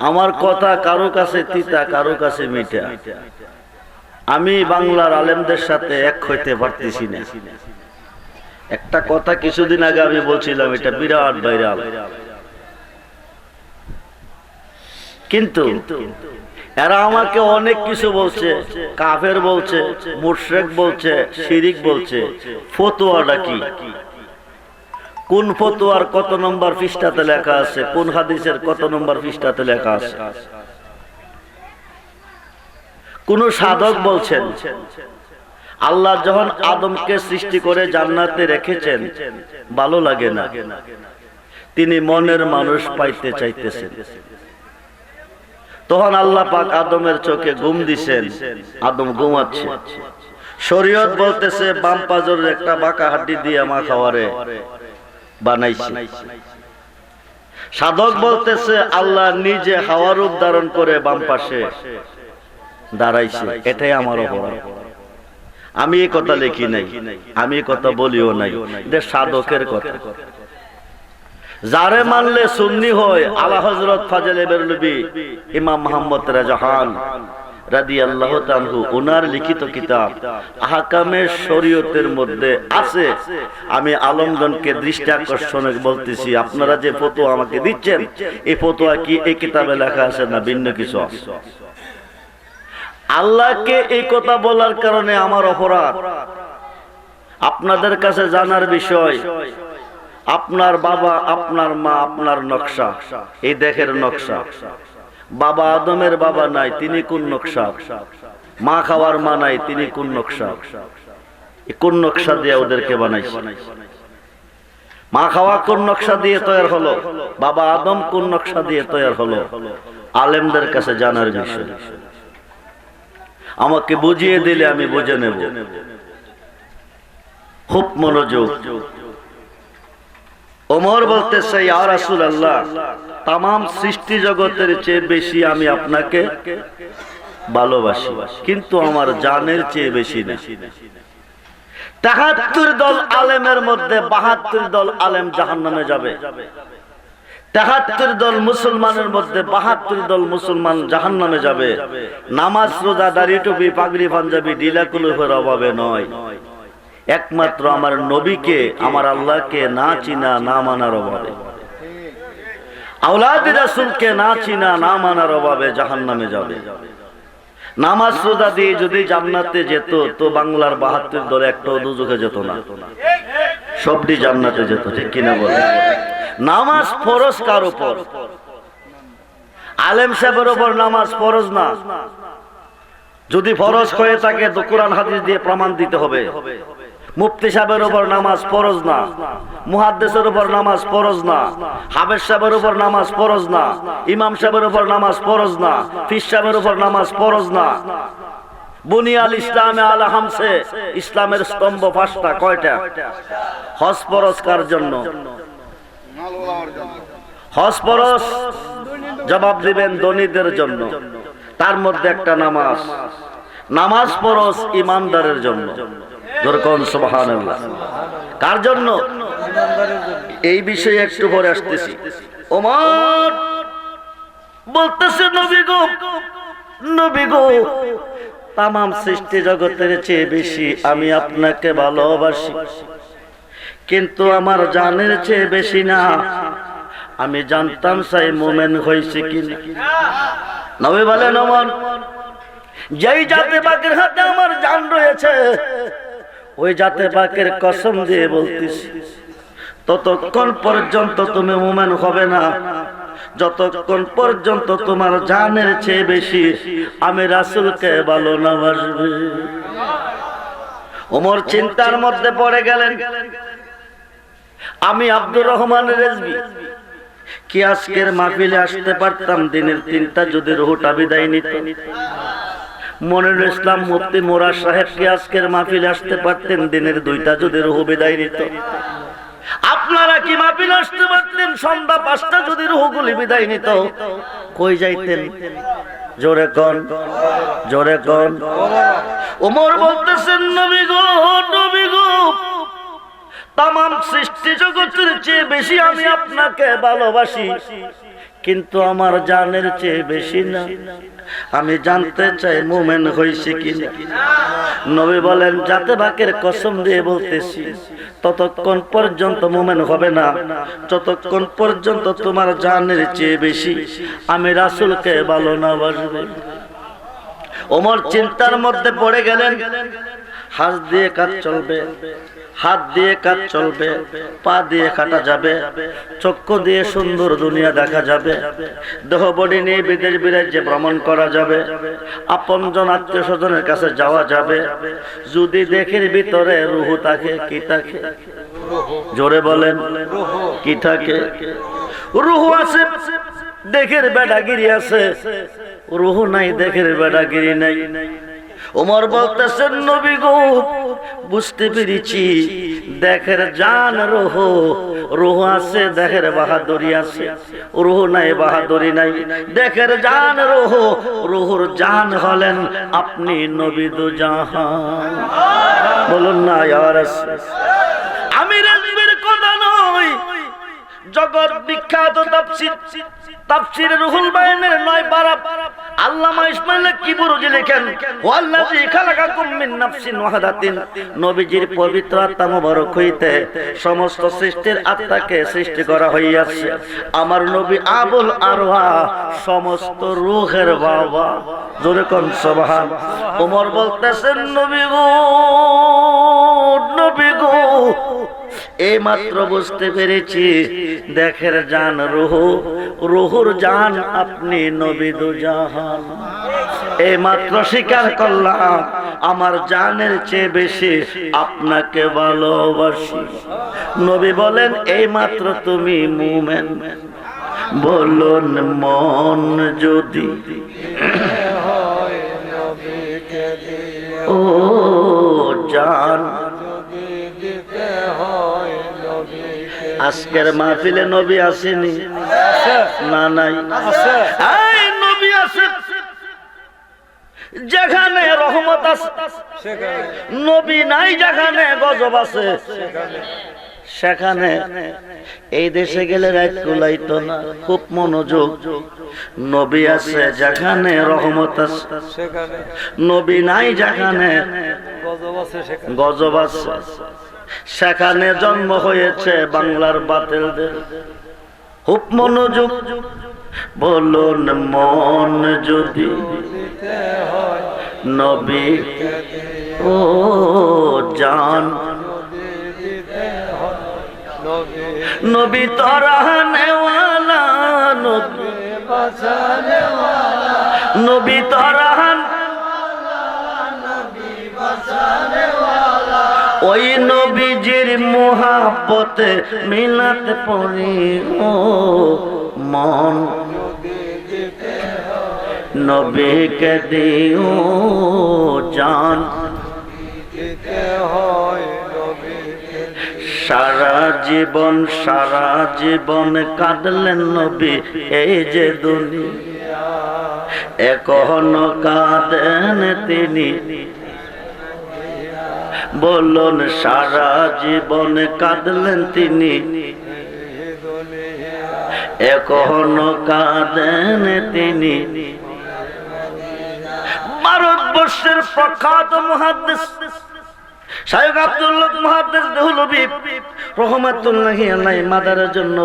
আমার কথা কারও কাছে তিতা, কারও কাছে মিঠা। আমি বাংলার আলেমদের সাথে এক হইতে পারতেছি না। একটা কথা কিছুদিন আগে আমি বলছিলাম, এটা বিরাট ভাইরাল। কিন্তু এরা আমাকে অনেক কিছু বলছে, কাফের বলছে, মুশরেক বলছে, শিরিক বলছে, ফতোয়াটা কি? কোন ফতোয়ার কত নম্বর পৃষ্ঠাতে লেখা আছে? কোন হাদিসের কত নম্বর পৃষ্ঠাতে লেখা আছে? কোন সাধক বলছেন, আল্লাহ যখন আদমকে সৃষ্টি করে জান্নাতে রেখেছেন, ভালো লাগে না। তিনি মনের মানুষ পাইতে চাইতেছেন। তখন আল্লাহ পাক আদমের চোখে ঘুম দিছেন, আদম ঘুমাচ্ছে। শরীয়ত বলতেছে, বাম পাজরের একটা বাঁকা হাড্ডি দিয়ে মা খাওয়ারে বানাইছে। সাধক বলতেছে, আল্লাহ নিজে হাওয়া রূপ ধারণ করে বাম পাশে দাঁড়াইছে। এটাই আমার অপরাধ। আমি এই কথা লিখি নাই, আমি এই কথা বলিও নাই। এটা সাধকের কথা। যারে মানলে সুন্নি হয়, আলা হজরত ফাজলে বেরলবি, ইমাম মোহাম্মদ রাজাহান আপনারা যে ফতোয়া আমাকে দিচ্ছেন, এই ফতোয়া কি এই কিতাবে লেখা আছে না ভিন্ন কিছু? আছে আল্লাহকে এই কথা বলার কারণে আমার অপরাধ। আপনাদের কাছে জানার বিষয়, আপনার বাবা, আপনার মা, আপনার নকশা, এই দেখের নকশা। বাবা আদমের বাবা নাই, তিনি কোন নকশা? মা খাওয়ার মা নাই, তিনি কোন নকশা? কোন নকশা দিয়ে ওদেরকে বানাইছে? মা খাওয়া কোন নকশা দিয়ে তৈরি হলো? বাবা আদম কোন নকশা দিয়ে তৈরি হলো? আলেমদের কাছে জানার বিষয়। আমাকে বুঝিয়ে দিলে আমি বুঝে নেব। খুব মনোযোগ। ওমর বলতেছে, ইয়া রাসূলুল্লাহ তাম সৃষ্টি জগতের চেয়ে বেশি আমি আপনাকে ভালোবাসি, কিন্তু আমার জানের চেয়ে বেশি না। তেহাত্তর দল আলেমের মধ্যে বাহাত্তর দল আলেম জাহান্নামে যাবে। তেহাত্তর দল মুসলমানের মধ্যে বাহাত্তর দল মুসলমান জাহান নামে যাবে। নামাজ, রোজা, দাড়ি টুপি, পাগড়ি, পাঞ্জাবি ডিলাকুলুফের অভাবে নয়। একমাত্র আমার নবীকে, আমার আল্লাহকে না চিনা, না মানার অভাবে। আউলাদ রাসুলকে না চিনা, না মানার অভাবে জাহান নামে যাবে। নামাজ যদি জান্নাতে যেত বাংলার বাহাত্তর দল না। সবটি জান্নাতে যেত বলে নামাজ ফরজ কার আলেম নামাজ ফরজ না? যদি ফরজ হয়ে থাকে, তো কোরআন হাদিস দিয়ে প্রমাণ দিতে হবে। মুফতি সাহেবের উপর নামাজ ফরজ না, মুহাদ্দেসের উপর নামাজ ফরজ না হাবেজ সাহেবের উপর নামাজ ফরজ না, ইমাম সাহেবের উপর নামাজ ফরজ না, ফিস সাহেবের উপর নামাজ ফরজ না। বুনিয়াল ইসলামে আল হামসে, ইসলামের স্তম্ভ পাঁচটা, কয়টা? হজ ফরজ কার জন্য? হসপরস জবাব দিবেন ধনীদের জন্য। তার মধ্যে একটা নামাজ। নামাজ পরস ইমানদারের জন্য। কার জন্য? এই বিষয়ে একটু পরে আসতেছি। ওমর বলতেছে, নবী গো গো তাম সৃষ্টি জগতের চেয়ে বেশি আমি আপনাকে ভালোবাসি। কিন্তু আমার জানের চেয়ে বেশি না। আমি জানতাম সাই মোমেন হয়েছে কি নবী বলেন অমন যেই জাতে পাকের হাতে আমার জান রয়েছে ওই জাতে পাকের কসম দিয়ে বলতেছি, ততক্ষণ পর্যন্ত তুমি মোমেন হবে না। যতক্ষণ পর্যন্ত তোমার জানের চেয়ে বেশি আমি রাসুলকে ভালো না বাসবে। ওমর চিন্তার মধ্যে পড়ে গেলেন, আমি আব্দুর রহমান রেজবি কি আজকের মাহফিলে আসতে পারতাম? দিনের তিনটা যদি রুহুটা বিদায় নিত। মনিরুল ইসলাম মুফতি মোরা সাহেব কি আজকের মাহফিলে আসতে পারতেন? দিনের দুইটা যদি রুহু বিদায় নিত। আপনারা কি মাহফিলে আসতে পারতেন? সন্ধ্যা পাঁচটা যদি রুহুগুলি বিদায় নিত। কই যাইতেন? জোরে কন জোরে কন। ওমর বলতেছেন, নবী গো নবী গো তাম সৃষ্টি জগতের চেয়ে বেশি আমি আপনাকে ভালোবাসি। কিন্তু আমার জানের চেয়ে বেশি না। আমি জানতে চাই মোমেন হয়েছে কিনা। নবী বলেন যাতে বাকের কসম দিয়ে বলতেছি, ততক্ষণ পর্যন্ত মোমেন হবে না। যতক্ষণ পর্যন্ত তোমার জানের চেয়ে বেশি আমি রাসুলকে ভালো না বাসবে। ওমর চিন্তার মধ্যে পড়ে গেলেন হাত দিয়ে কাজ চলবে। হাত দিয়ে কাজ চলবে পা দিয়ে কাটা যাবে চক্ষু দিয়ে সুন্দর দুনিয়া দেখা যাবে। দেহ বডি নিয়ে বিদেশ বিরাজ্যে ভ্রমণ করা যাবে আপনজন আত্মীয় স্বজনের কাছে যাওয়া যাবে। যদি দেখের ভিতরে রুহু থাকে কি থাকে? জোরে বলেন কি থাকে? রুহু আছে দেখের বেডাগিরি আছে। রুহু নাই দেখের বেডাগিরি নাই। ওমর বলতেছেন নবী গো, বুঝতে পেরেছি দেখের জান রোহ রোহ আছে দেখের বাহাদুরি আছে, রোহ নাই, বাহাদুরি নাই। দেখের জান রোহ, রোহর জান হলেন আপনি নবী দু জাহান। বলুন না ইয়ার জগৎ বিখ্যাত তাফসীর। তাফসীর রুহুল বাইনের নয় পারা আল্লামা ইসমাইল কি বুরুজি লেখেন, ওয়াল্লাযী খালাকাকুম মিন নাফসিন ওয়াহাদাতিন। নবীজির পবিত্র আত্মা মোবারক হইতে সমস্ত সৃষ্টির আত্মাকে সৃষ্টি করা হইয়াছে। আমার নবী আবুল আরওয়া সমস্ত রূহের বাবা। জোরে কোন, সুবহান। ওমর বলতেছেন, নবী গো নবী গো এই মাত্র বুঝতে পেরেছি। দেখের জান রুহ রুহুর জান আপনি নবীদু জাহান। এই মাত্র স্বীকার করলাম আমার জানের চেয়ে বেশি আপনাকে ভালোবাসি। নবী বলেন এই মাত্র তুমি মুমেন। বলুন মন যদি হয় ও আজকের মাহফিলে নবী আসেনি। না, নাই। নবী আছে যেখানে রহমত আছে, নবী নাই, যেখানে গজব আছে, সেখানে এই দেশে গেলে রাত না, খুব মনোযোগ। নবী আছে যেখানে রহমত আছে, নবী নাই, যেখানে গজব আছে। সেখানে জন্ম হয়েছে বাংলার বাতিলদের। খুব মনোযোগ, বলুন মন যদি নবী ও জান। নবী নবী তরাহানেওয়ালা নবী। বাঁচানে ওই নবীজির মোহাব্বতে মিলাতে পড়ি ও মন। নবীকে দিও জান। সারা জীবন সারা জীবন কাঁদলেন নবী এই যে দুনিয়া। এখনও কাঁদেন তিনি। বলুন সারা জীবন কাঁদলেন তিনি। এখনও কাঁদেন তিনি। ভারতবর্ষের প্রখ্যাত মহাদেশ শায়ক আব্দুল্লাহ মুহাদ্দিস দেহলবি, রহমাতুল্লাহি আলাইহি মাদারের জন্য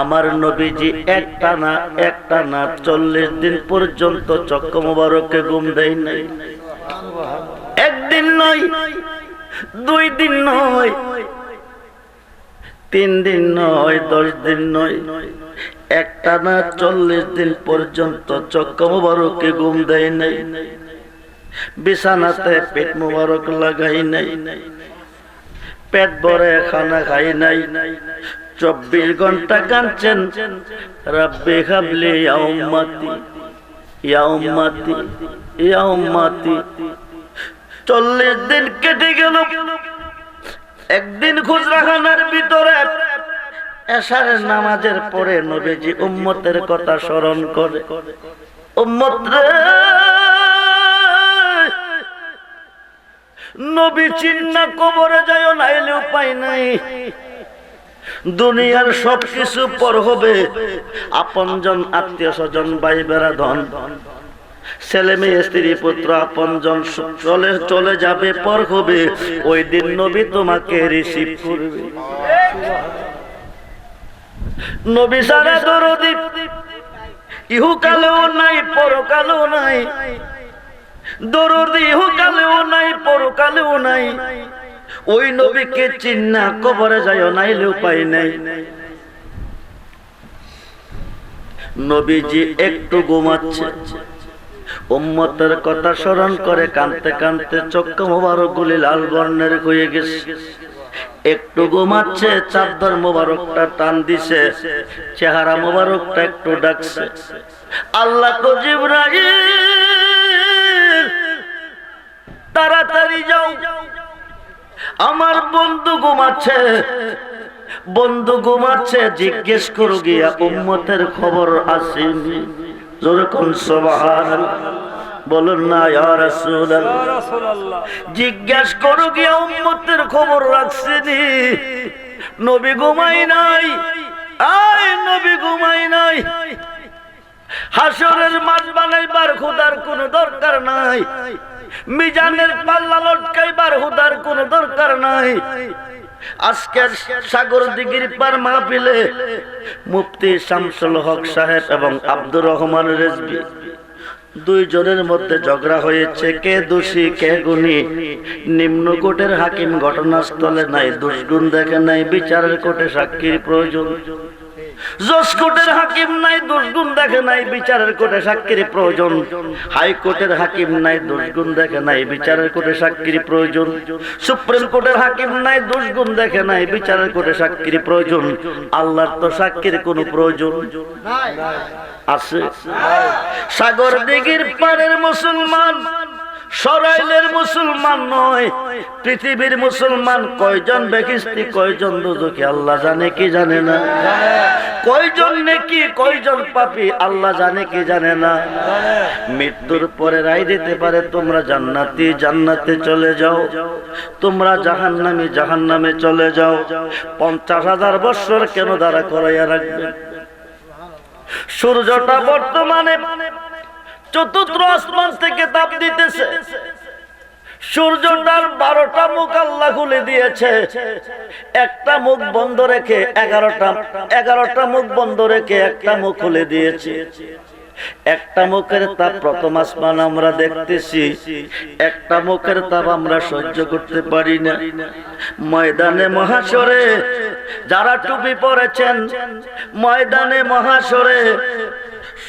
আমার নবীজি একটা না একটা না চল্লিশ দিন পর্যন্ত চক্র মোবারককে ঘুম দেয় নাই। একদিন নয়, দুই দিন নয়, তিন দিন নয়, দশ দিন নয়, একটা না চল্লিশ দিন পর্যন্ত চক্র মোবারককে ঘুম দেয় নাই, বিছানাতে পেট মোবারক লাগাই নাই, পেট ভরে খানা খাই নাই, চব্বিশ ঘণ্টা কাঁদছেন, রাব্বে খাবলি ইয়াউম্মাতি ইয়াউম্মাতি ইয়াউম্মাতি চল্লিশ দিন কেটে গেল। একদিন খুচরাখানার ভিতরে এশারের নামাজের পরে নবীজি উম্মতের কথা স্মরণ করে। উম্মত নবী চিন্না কবরে যায় নাইলে উপায় নাই। দুনিয়ার সব কিছু পর হবে। আপনজন আত্মীয় স্বজন ভাই বেড়াধন ছেলে মেয়ে, স্ত্রী, পুত্র, আপনজন চলে চলে যাবে, পর হবে। ওই দিন নবী তোমাকে রিসিভ করবে। নবী সারা দরদি ইহুকালেও নাই পরকালেও নাই। দরদি ইহুকালেও নাই পরকালেও নাই। ওই নবীকে চিন্না, কবরে যায় নাইলে উপায় নাই। নবীজি একটু ঘুমাচ্ছে। উম্মতের কথা স্মরণ করে কানতে কানতে চক্ক মোবারক গুলি লাল বর্ণের হয়ে গেছে। একটু ঘুমাচ্ছে, চাদর মোবারকটা টান দিছে, চেহারা মোবারকটা একটু ডাকছে। আল্লাহ তাড়াতাড়ি যাও। আমার বন্ধু ঘুমাচ্ছে বন্ধু ঘুমাচ্ছে, জিজ্ঞেস করো গিয়া, উম্মতের খবর আসেনি যেরকম সবাহান বলুন না জিজ্ঞেস করো গিয়া উম্মতের খবর রাখছেনি? নবী ঘুমাই নাই। আয় নবী ঘুমাই নাই। হাসরের মাছ বানাইবার খুদার কোনো দরকার নাই। মিজানের পাল্লা লটকাইবার হুদার কোনো দরকার নাই। আজকের সাগর দিগির পার মাহফিলে মুফতি শামসুল হক সাহেব এবং আব্দুর রহমান রেজবি দুইজনের মধ্যে ঝগড়া হয়েছে, কে দোষী, কে গুণী। নিম্ন কোটের হাকিম ঘটনাস্থলে নাই, দুষ্গুণ দেখে নাই, বিচারের কোটে সাক্ষীর প্রয়োজন। কোর্টের হাকিম নাই দুষ্গুণ দেখে নাই বিচারের কোর্টে সাক্ষীর প্রয়োজন। হাইকোর্টের হাকিম নাই দুষ্গুণ দেখে নাই বিচারের কোর্টে সাক্ষীর প্রয়োজন। সুপ্রিম কোর্টের হাকিম নাই দুষ্গুণ দেখে নাই বিচারের কোর্টে সাক্ষীর প্রয়োজন। আল্লাহর তো সাক্ষীর কোনো প্রয়োজন। আছে। সাগর দিঘির পারের মুসলমান সরাইলের মুসলমান নয়, পৃথিবীর মুসলমান কয়জন বেকিস্তি, কয়জন দুদুকি আল্লাহ জানে কি জানে না। কয়জন নেকি, কয়জন পাপি, আল্লাহ জানে কি জানে না। মৃত্যুর পরে রায় দিতে পারে, তোমরা জান্নাতি, জান্নাতে চলে যাও। তোমরা জাহান্নামে জাহান্নামে চলে যাও। পঞ্চাশ হাজার বৎসর কেন দাঁড়া করাইয়া রাখবে সূর্যটা বর্তমানে চতুর্থ আসমান থেকে তাপ দিতেছে। সূর্যটার বারোটা মুখ আল্লাহ খুলে দিয়েছে। একটা মুখ বন্ধ রেখে এগারোটা এগারোটা মুখ বন্ধ রেখে একটা মুখ খুলে দিয়েছে। একটা মুখের তাপ প্রথম আসমান আমরা দেখতেছি। একটা মুখের তাপ আমরা সহ্য করতে পারি না। ময়দানে মহাসরে যারা টুপি পরেছেন, ময়দানে মহাসরে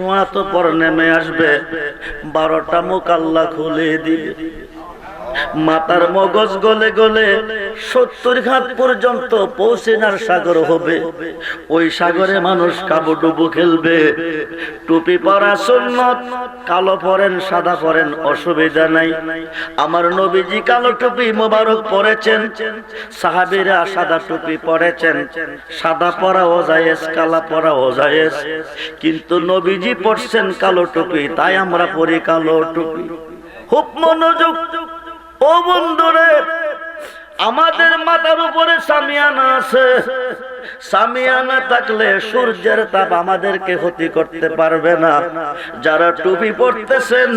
শোয়া তো পর নেমে আসবে বারোটা মুখ আল্লাহ খুলে দিবে মাতার মগজ গলে গলে সত্তর ঘাট পর্যন্ত পৌঁছেনার সাগর হবে। ওই সাগরে মানুষ কাবু ডুবু খেলবে। টুপি পরা সুন্নত, কালো পরেন, সাদা পরেন, অসুবিধা নাই। আমার নবীজি কালো টুপি মোবারক পরেছেন, সাহাবিরা সাদা টুপি পরেছেন, সাদা পরা ও জায়েজ কালা ও জায়েজ কিন্তু নবীজি পরছেন কালো টুপি, তাই আমরা পরি কালো টুপি। খুব মনোযোগ ও বন্ধুরে, আমাদের মাথার উপরে সামিয়ানা আছে। সামিয়ানা থাকলে সূর্যের তাপ আমাদেরকে ক্ষতি করতে পারবে না। যারা টুপি পড়তেছেন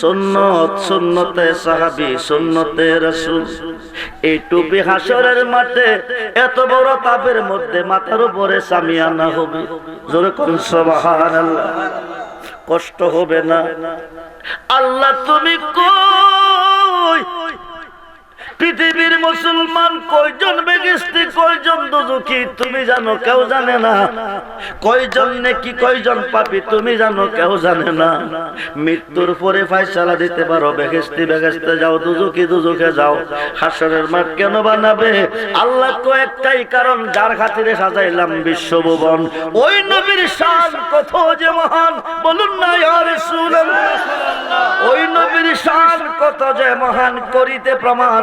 সুন্নত, সুন্নতে সাহাবি, সুন্নতে রসুল। এই টুপি হাসরের মাঠে এত বড় তাপের মধ্যে মাথার উপরে সামিয়ানা হবে। জোরে কোন কষ্ট হবে না। আল্লাহ তুমি কই পৃথিবীর মুসলমান কয়জন বেগিস্তি, কয়জন দুজুকি তুমি জানো কেউ জানে না। কয়জন নেকি, কয়জন পাপি, তুমি জানো কেউ জানে না। মৃত্যুর পরে ফাইসালা দিতে পারো, বেগিস্তি, বেগেস্তে যাও দুজুকি দুজুকে যাও। হাসরের মাঠ কেন বানাবে? আল্লাহ তো একটাই কারণ, যার খাতিরে সাজাইলাম বিশ্বভুবন। ওই নবীর শান কত যে মহান, বলুন না, ইয়া রাসূলুল্লাহ। ওই নবীর শান কত যে মহান, করিতে প্রমাণ।